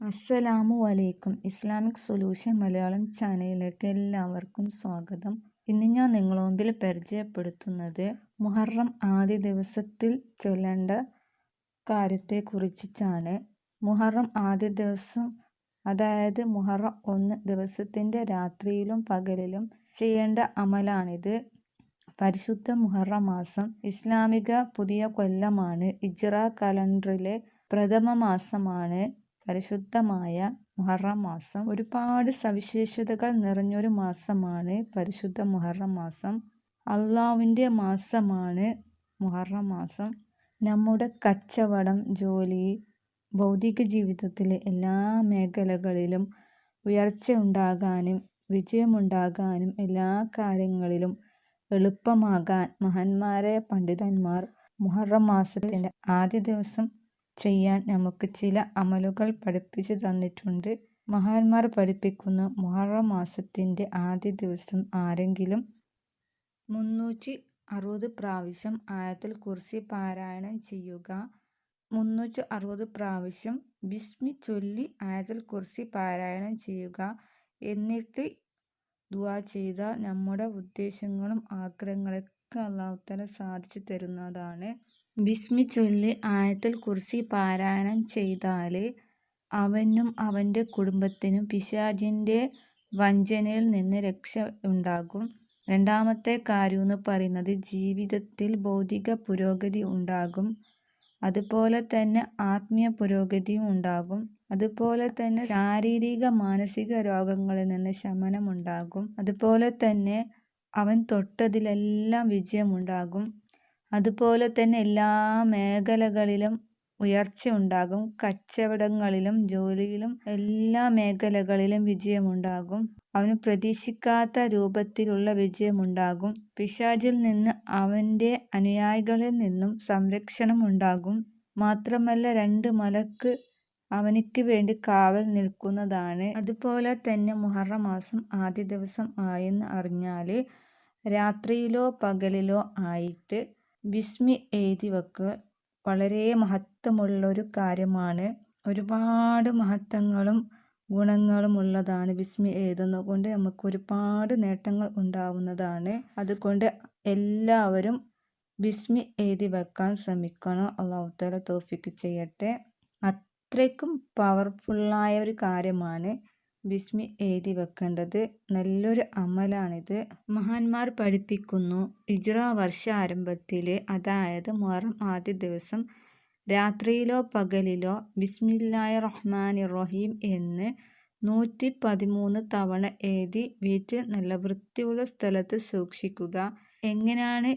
അസ്സലാമു അലൈക്കും. Islamic solution Malayalam ചാനലിലേക്ക് എല്ലാവർക്കും സ്വാഗതം. ഇന്ന് ഞാൻ നിങ്ങളുടെ മുമ്പിൽ പരിചയപ്പെടുത്തുന്നത് മുഹറം ആദ്യ ദിവസത്തിൽ ചൊല്ലേണ്ട കാര്യത്തെക്കുറിച്ചിട്ടാണ്. മുഹറം ആദ്യ ദിവസം അതായത് മുഹറം ഒന്ന് ദിവസത്തിന്റെ രാത്രിയിലും പകലിലും ചെയ്യേണ്ട അമലാണിത്. പരിശുദ്ധ മുഹറം മാസം ഇസ്ലാമിക പുതിയ കൊല്ലമാണ്. ഇജ്റ കലണ്ടറിലെ പ്രഥമ മാസമാണ്. പരിശുദ്ധമായ മുഹറം മാസം. ഒരുപാട് സവിശേഷതകൾ നിറഞ്ഞൊരു മാസമാണ് പരിശുദ്ധ മുഹറം മാസം. അള്ളാവിന്റെ മാസമാണ് മുഹറം മാസം. നമ്മുടെ കച്ചവടം ജോലി ഭൗതിക ജീവിതത്തിലെ എല്ലാ മേഖലകളിലും ഉയർച്ച ഉണ്ടാകാനും വിജയമുണ്ടാകാനും എല്ലാ കാര്യങ്ങളിലും എളുപ്പമാകാൻ മഹാന്മാരായ പണ്ഡിതന്മാർ മുഹറം മാസത്തിന്റെ ആദ്യ ദിവസം ചെയ്യാൻ നമുക്ക് ചില അമലുകൾ പഠിപ്പിച്ചു തന്നിട്ടുണ്ട്. മഹാന്മാർ പഠിപ്പിക്കുന്ന മുഹറം മാസത്തിന്റെ ആദ്യ ദിവസം ആരെങ്കിലും? മുന്നൂറ്റി അറുപത് പ്രാവശ്യം ആയത്തിൽ കുർസി പാരായണം ചെയ്യുക. മുന്നൂറ്റി അറുപത് പ്രാവശ്യം ബിസ്മി ചൊല്ലി ആയത്തിൽ കുർസി പാരായണം ചെയ്യുക. എന്നിട്ട് ദുവാ ചെയ്താൽ നമ്മുടെ ഉദ്ദേശങ്ങളും ആഗ്രഹങ്ങളൊക്കെ അള്ളാഹുത്തല സാധിച്ചു തരുന്നതാണ്. ബിസ്മി ചൊല്ലി ആയത്തുൽ കുർസി പാരായണം ചെയ്താൽ അവനും അവന്റെ കുടുംബത്തിനും പിശാചിന്റെ വഞ്ചനയിൽ നിന്ന് രക്ഷ ഉണ്ടാകും. രണ്ടാമത്തെ കാര്യം എന്ന് പറയുന്നത് ജീവിതത്തിൽ ഭൗതിക പുരോഗതി ഉണ്ടാകും. അതുപോലെ തന്നെ ആത്മീയ പുരോഗതിയും ഉണ്ടാകും. അതുപോലെ തന്നെ ശാരീരിക മാനസിക രോഗങ്ങളിൽ നിന്ന് ശമനമുണ്ടാകും അതുപോലെ തന്നെ അവൻ തൊട്ടതിലെല്ലാം വിജയമുണ്ടാകും. അതുപോലെ തന്നെ എല്ലാ മേഖലകളിലും ഉയർച്ച ഉണ്ടാകും. കച്ചവടങ്ങളിലും ജോലിയിലും എല്ലാ മേഖലകളിലും വിജയമുണ്ടാകും. അവന് പ്രതീക്ഷിക്കാത്ത രൂപത്തിലുള്ള വിജയമുണ്ടാകും. പിശാചിൽ നിന്ന് അവന്റെ അനുയായികളിൽ നിന്നും സംരക്ഷണം ഉണ്ടാകും. മാത്രമല്ല രണ്ട് മലക്ക് അവനിക്ക് വേണ്ടി കാവൽ നിൽക്കുന്നതാണ്. അതുപോലെ തന്നെ മുഹറം മാസം ആദ്യ ദിവസം ആയെന്ന് അറിഞ്ഞാൽ രാത്രിയിലോ പകലിലോ ആയിട്ട് ബിസ്മി എഴുതി വെക്കുക. വളരെ മഹത്വമുള്ളൊരു കാര്യമാണ്. ഒരുപാട് മഹത്വങ്ങളും ഗുണങ്ങളും ഉള്ളതാണ് ബിസ്മി എഴുതുന്നത് കൊണ്ട് നമുക്ക് ഒരുപാട് നേട്ടങ്ങൾ ഉണ്ടാവുന്നതാണ്. അതുകൊണ്ട് എല്ലാവരും ബിസ്മി എഴുതി വെക്കാൻ ശ്രമിക്കണം. അള്ളാഹുത്തല തോഫിക്ക് ചെയ്യട്ടെ. അത്രയ്ക്കും പവർഫുള്ളായ ഒരു കാര്യമാണ്. ബിസ്മി എഴുതി വെക്കേണ്ടത് നല്ലൊരു അമലാണിത്. മഹാന്മാർ പഠിപ്പിക്കുന്നു ഇജ്റ വർഷ അതായത് മുഹറം ആദ്യ ദിവസം രാത്രിയിലോ പകലിലോ ബിസ്മില്ലായ റഹ്മാൻ റഹീം എന്ന് നൂറ്റി പതിമൂന്ന് തവണ എഴുതി വീട്ടിൽ നല്ല വൃത്തിയുള്ള സ്ഥലത്ത് സൂക്ഷിക്കുക. എങ്ങനെയാണ്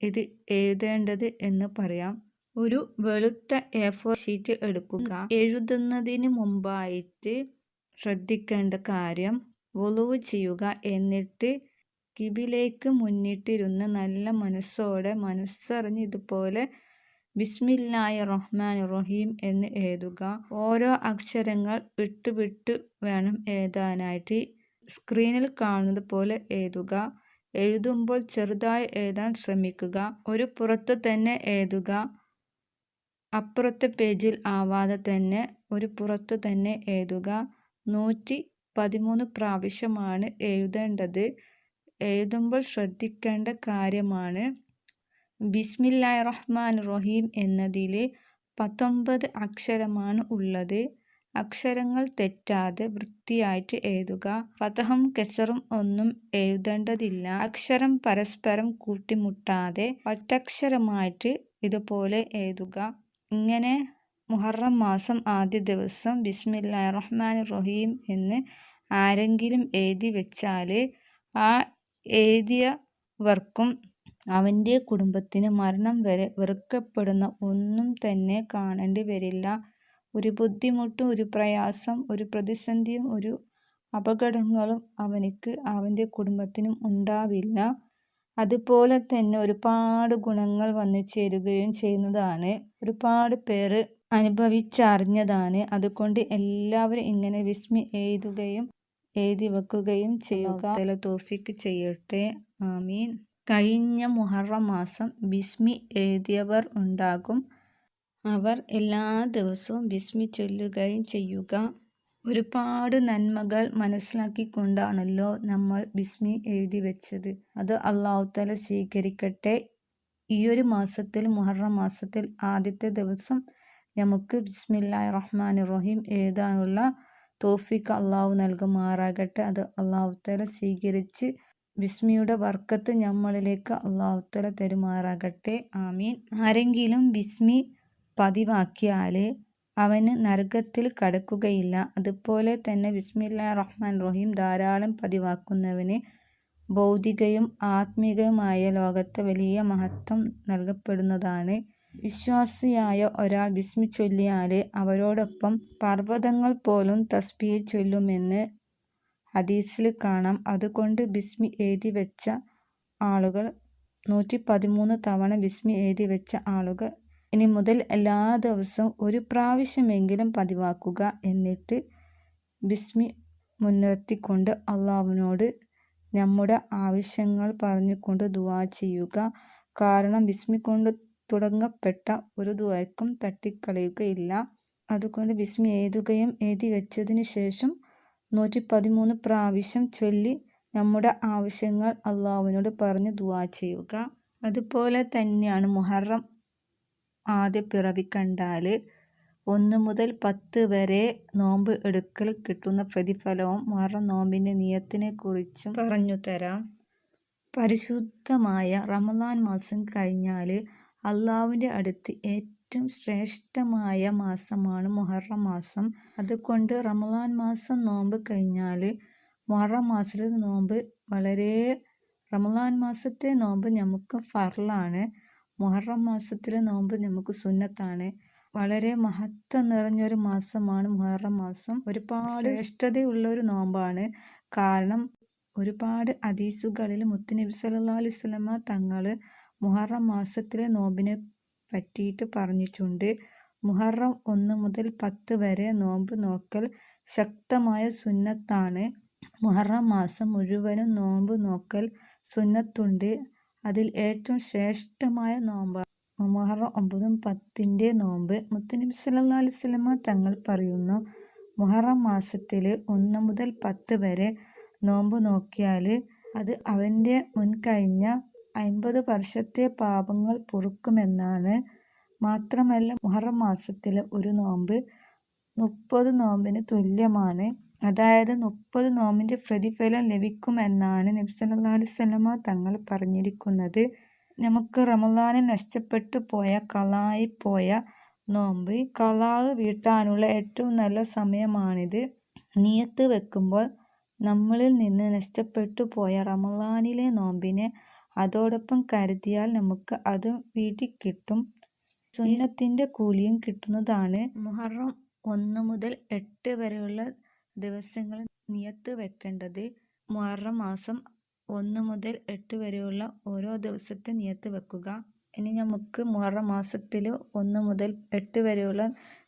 ഇത് എഴുതേണ്ടത് എന്ന് പറയാം. ഒരു വെളുത്ത എ ഫോർ ഷീറ്റ് എടുക്കുക. എഴുതുന്നതിന് മുമ്പായിട്ട് ശ്രദ്ധിക്കേണ്ട കാര്യം വുളുവ് ചെയ്യുക. എന്നിട്ട് കിബിലേക്ക് മുന്നിട്ടിരുന്ന് നല്ല മനസ്സോടെ മനസ്സറിഞ്ഞ് ഇതുപോലെ ബിസ്മില്ലായ റഹ്മാൻ റഹീം എന്ന് എഴുതുക. ഓരോ അക്ഷരങ്ങൾ വിട്ട് വിട്ട് വേണം എഴുതാനായിട്ട്. സ്ക്രീനിൽ കാണുന്നത് പോലെ എഴുതുക. എഴുതുമ്പോൾ ചെറുതായി എഴുതാൻ ശ്രമിക്കുക. ഒരു പുറത്ത് തന്നെ എഴുതുക. അപ്പുറത്തെ പേജിൽ ആവാതെ തന്നെ ഒരു പുറത്തു തന്നെ എഴുതുക. നൂറ്റി പതിമൂന്ന് പ്രാവശ്യമാണ് എഴുതേണ്ടത്. എഴുതുമ്പോൾ ശ്രദ്ധിക്കേണ്ട കാര്യമാണ്. ബിസ്മില്ലാ റഹ്മാൻ റഹീം എന്നതിൽ പത്തൊമ്പത് അക്ഷരമാണ് ഉള്ളത്. അക്ഷരങ്ങൾ തെറ്റാതെ വൃത്തിയായിട്ട് എഴുതുക. ഫതഹും കെസറും ഒന്നും എഴുതേണ്ടതില്ല. അക്ഷരം പരസ്പരം കൂട്ടിമുട്ടാതെ ഒറ്റക്ഷരമായിട്ട് ഇതുപോലെ എഴുതുക. ഇങ്ങനെ മുഹറം മാസം ആദ്യ ദിവസം ബിസ്മില്ലാ റഹ്മാൻ റഹീം എന്ന് ആരെങ്കിലും എഴുതി വെച്ചാൽ ആ എഴുതിയവർക്കും അവന്റെ കുടുംബത്തിന് മരണം വരെ വെറുക്കപ്പെടുന്ന ഒന്നും തന്നെ കാണേണ്ടി വരില്ല. ഒരു ബുദ്ധിമുട്ടും ഒരു പ്രയാസം ഒരു പ്രതിസന്ധിയും ഒരു അപകടങ്ങളും അവനിക്ക് അവന്റെ കുടുംബത്തിനും ഉണ്ടാവില്ല. അതുപോലെ തന്നെ ഒരുപാട് ഗുണങ്ങൾ വന്നു ചേരുകയും ചെയ്യുന്നതാണ്. ഒരുപാട് പേര് അനുഭവിച്ചറിഞ്ഞതാണ്. അതുകൊണ്ട് എല്ലാവരും ഇങ്ങനെ വിസ്മി എഴുതുകയും എഴുതി വെക്കുകയും ചെയ്യുക. തോഫിക്ക് ചെയ്യട്ടെ. ആമീൻ. കഴിഞ്ഞ മുഹറം മാസം ബിസ്മി എഴുതിയവർ ഉണ്ടാകും. അവർ എല്ലാ ദിവസവും ബിസ്മി ചൊല്ലുകയും ചെയ്യുക. ഒരുപാട് നന്മകൾ മനസ്സിലാക്കിക്കൊണ്ടാണല്ലോ നമ്മൾ ബിസ്മി എഴുതി വെച്ചത്. അത് അള്ളാഹുത്തല സ്വീകരിക്കട്ടെ. ഈ ഒരു മാസത്തിൽ മുഹറം മാസത്തിൽ ആദ്യത്തെ ദിവസം നമുക്ക് ബിസ്മില്ലാഹി റഹ്മാൻ റഹീം എഴുതാനുള്ള തോഫിക്ക് അള്ളാഹു നൽകുമാറാകട്ടെ. അത് അള്ളാഹുത്തല സ്വീകരിച്ച് ബിസ്മിയുടെ വർക്കത്ത് നമ്മളിലേക്ക് അള്ളാഹുത്തല തരുമാറാകട്ടെ. ആമീൻ. ആരെങ്കിലും ബിസ്മി പതിവാക്കിയാൽ അവന് നരകത്തിൽ കടക്കുകയില്ല. അതുപോലെ തന്നെ ബിസ്മില്ലാ റഹ്മാൻ റഹീം ധാരാളം പതിവാക്കുന്നവന് ഭൗതികയും ആത്മീകവുമായ ലോകത്തെ വലിയ മഹത്വം നൽകപ്പെടുന്നതാണ് വിശ്വാസിയായ ഒരാൾ ബിസ്മി ചൊല്ലിയാൽ അവരോടൊപ്പം പർവതങ്ങൾ പോലും തസ്ബീഹ് ചൊല്ലുമെന്ന് ഹദീസിൽ കാണാം. അതുകൊണ്ട് ബിസ്മി എഴുതി വെച്ച ആളുകൾ നൂറ്റി പതിമൂന്ന് തവണ ബിസ്മി എഴുതി വെച്ച ആളുകൾ ഇനി മുതൽ എല്ലാ ദിവസവും ഒരു പ്രാവശ്യമെങ്കിലും പതിവാക്കുക എന്നിട്ട് ബിസ്മി മുൻനിർത്തിക്കൊണ്ട് അള്ളാഹുവിനോട് നമ്മുടെ ആവശ്യങ്ങൾ പറഞ്ഞുകൊണ്ട് ദുവാ ചെയ്യുക. കാരണം ബിസ്മി കൊണ്ട് തുടങ്ങപ്പെട്ട ഒരു ദുആക്കും തട്ടിക്കളയുകയില്ല. അതുകൊണ്ട് ബിസ്മി എഴുതുകയും എഴുതി വെച്ചതിന് ശേഷം നൂറ്റി പതിമൂന്ന് പ്രാവശ്യം ചൊല്ലി നമ്മുടെ ആവശ്യങ്ങൾ അള്ളാഹുവിനോട് പറഞ്ഞ് ദുവാ ചെയ്യുക. അതുപോലെ തന്നെയാണ് മുഹറം ആദ്യ പിറവി കണ്ടാൽ ഒന്ന് മുതൽ പത്ത് വരെ നോമ്പ് എടുക്കൽ കിട്ടുന്ന പ്രതിഫലവും മുഹറം കുറിച്ചും പറഞ്ഞു തരാം. പരിശുദ്ധമായ റമദാൻ മാസം കഴിഞ്ഞാൽ അള്ളാഹുവിന്റെ അടുത്ത് ഏറ്റവും ശ്രേഷ്ഠമായ മാസമാണ് മുഹറം മാസം. അതുകൊണ്ട് റമദാൻ മാസം നോമ്പ് കഴിഞ്ഞാൽ മുഹറം മാസത്തിലെ നോമ്പ് വളരെ റമദാൻ മാസത്തെ നോമ്പ് നമുക്ക് ഫർലാണ് മുഹറം മാസത്തിലെ നോമ്പ് നമുക്ക് സുന്നത്താണ്. വളരെ മഹത്വം നിറഞ്ഞൊരു മാസമാണ് മുഹറം മാസം. ഒരുപാട് ശ്രേഷ്ഠതയുള്ള ഒരു നോമ്പാണ്. കാരണം ഒരുപാട് ഹദീസുകളിൽ മുത്തുനബി സല്ലല്ലാഹു അലൈഹി വസല്ലമ തങ്ങൾ മുഹറം മാസത്തിലെ നോമ്പിനെ പറ്റിയിട്ട് പറഞ്ഞിട്ടുണ്ട്. മുഹറം ഒന്ന് മുതൽ പത്ത് വരെ നോമ്പ് നോക്കൽ ശക്തമായ സുന്നത്താണ്. മുഹറം മാസം മുഴുവനും നോമ്പ് നോക്കൽ സുന്നത്തുണ്ട്. അതിൽ ഏറ്റവും ശ്രേഷ്ഠമായ നോമ്പാണ് മുഹറം ഒമ്പതും പത്തിന്റെ നോമ്പ്. മുത്തനബി സല്ലാ അലൈഹി വസല്ലമ തങ്ങൾ പറയുന്നു മുഹറം മാസത്തിൽ ഒന്ന് മുതൽ പത്ത് വരെ നോമ്പ് നോക്കിയാൽ അത് അവന്റെ മുൻകഴിഞ്ഞ അൻപത് വർഷത്തെ പാപങ്ങൾ പൊറുക്കുമെന്നാണ്. മാത്രമല്ല മുഹറം മാസത്തിലെ ഒരു നോമ്പ് മുപ്പത് നോമ്പിന് തുല്യമാണ്. അതായത് മുപ്പത് നോമ്പിന്റെ പ്രതിഫലം ലഭിക്കുമെന്നാണ് നബി സല്ലല്ലാഹു തങ്ങൾ പറഞ്ഞിരിക്കുന്നത്. നമുക്ക് റമദാനിൽ നഷ്ടപ്പെട്ടു പോയ കളായി പോയ നോമ്പ് കളാവ് വീട്ടാനുള്ള ഏറ്റവും നല്ല സമയമാണിത്. നിയത്ത് വെക്കുമ്പോൾ നമ്മളിൽ നിന്ന് നഷ്ടപ്പെട്ടു പോയ റമദാനിലെ നോമ്പിനെ അതോടൊപ്പം കരുതിയാൽ നമുക്ക് അത് വീട്ടിൽ കിട്ടും. സുന്നത്തിന്റെ കൂലിയും കിട്ടുന്നതാണ്. മുഹറം ഒന്ന് മുതൽ എട്ട് വരെയുള്ള ദിവസങ്ങൾ നിയത്ത് വെക്കേണ്ടത്. മുഹറം മാസം ഒന്ന് മുതൽ എട്ട് വരെയുള്ള ഓരോ ദിവസത്തെ നിയത്ത് വെക്കുക. ഇനി നമുക്ക് മുഹറം മാസത്തിൽ ഒന്ന് മുതൽ എട്ട് വരെയുള്ള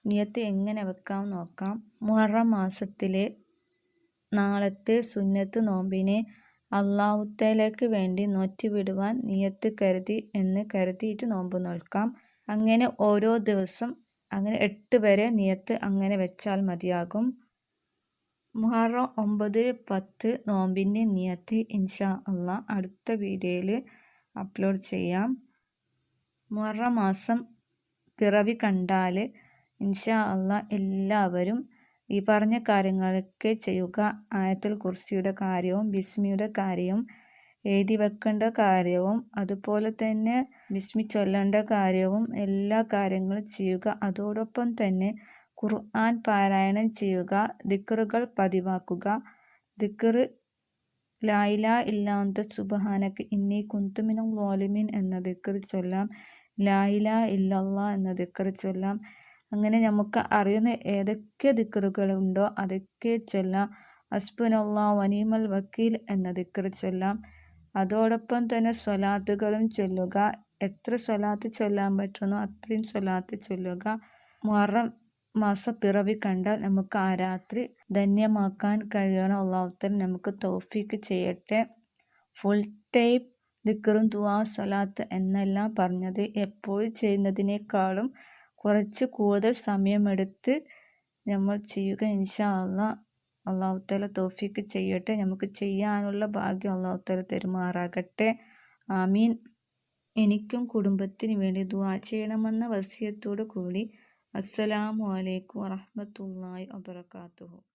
നിയത്ത് എങ്ങനെ വെക്കാം നോക്കാം. മുഹറം മാസത്തിലെ നാളത്തെ സുന്നത്ത് നോമ്പിനെ അള്ളാഹുത്തേലേക്ക് വേണ്ടി നോറ്റുവിടുവാൻ നിയത്ത് കരുതി എന്ന് കരുതിയിട്ട് നോമ്പ് നോൽക്കാം. അങ്ങനെ ഓരോ ദിവസം അങ്ങനെ എട്ട് വരെ നിയത്ത് അങ്ങനെ വെച്ചാൽ മതിയാകും. മുഹറം ഒമ്പത് പത്ത് നോമ്പിന്റെ നിയത്ത് ഇൻഷാ അള്ളാ അടുത്ത വീഡിയോയിൽ അപ്ലോഡ് ചെയ്യാം. മുഹറം മാസം പിറവി കണ്ടാൽ ഇൻഷാ അള്ളാ എല്ലാവരും ഈ പറഞ്ഞ കാര്യങ്ങളൊക്കെ ചെയ്യുക. ആയത്തിൽ കുർസിയുടെ കാര്യവും ബിസ്മിയുടെ കാര്യവും എഴുതി വെക്കേണ്ട കാര്യവും അതുപോലെ തന്നെ ബിസ്മി ചൊല്ലേണ്ട കാര്യവും എല്ലാ കാര്യങ്ങളും ചെയ്യുക. അതോടൊപ്പം തന്നെ ഖുർആൻ പാരായണം ചെയ്യുക ദിക്കറുകൾ പതിവാക്കുക. ദിക്കറ് ലായില ഇല്ലാന്ത സുബഹാനക്ക് ഇന്നി കുന്തുമിനും വോലിമിൻ എന്ന ദിക്റ് ചൊല്ലാം. ലായില ഇല്ലല്ല എന്ന ദിക്റ് ചൊല്ലാം. അങ്ങനെ നമുക്ക് അറിയുന്ന ഏതൊക്കെ ദിക്റുകളുണ്ടോ അതൊക്കെ ചൊല്ലാം. അസ്ബുനല്ലാ വനീമൽ വക്കീൽ എന്ന ദിക്കർ ചൊല്ലാം. അതോടൊപ്പം തന്നെ സ്വലാത്തുകളും ചൊല്ലുക. എത്ര സ്വലാത്ത് ചൊല്ലാൻ പറ്റുന്നോ അത്രയും സ്വലാത്ത് ചൊല്ലുക. മുഹറം മാസ പിറവി കണ്ടാൽ നമുക്ക് ആ രാത്രി ധന്യമാക്കാൻ കഴിയണം. അള്ളാഹുത്തൽ നമുക്ക് തോഫിക്ക് ചെയ്യട്ടെ. ഫുൾ ടൈം ദിക്കറും ദുവാ സ്വലാത്ത് എന്നെല്ലാം പറഞ്ഞത് എപ്പോഴും ചെയ്യുന്നതിനേക്കാളും കുറച്ച് കൂടുതൽ സമയമെടുത്ത് നമ്മൾ ചെയ്യുക ഇൻഷാ അള്ളാ തല തോഫിക്ക് ചെയ്യട്ടെ. നമുക്ക് ചെയ്യാനുള്ള ഭാഗ്യം അള്ളാഹുത്തല തെരുമാറാകട്ടെ. ആമീൻ. എനിക്കും കുടുംബത്തിന് വേണ്ടി ദുവാ ചെയ്യണമെന്ന വസിയത്തോടു കൂടി അസ്സലാമു അലൈക്കും വറഹമത്തല്ലാഹി വബർക്കാത്തുഹു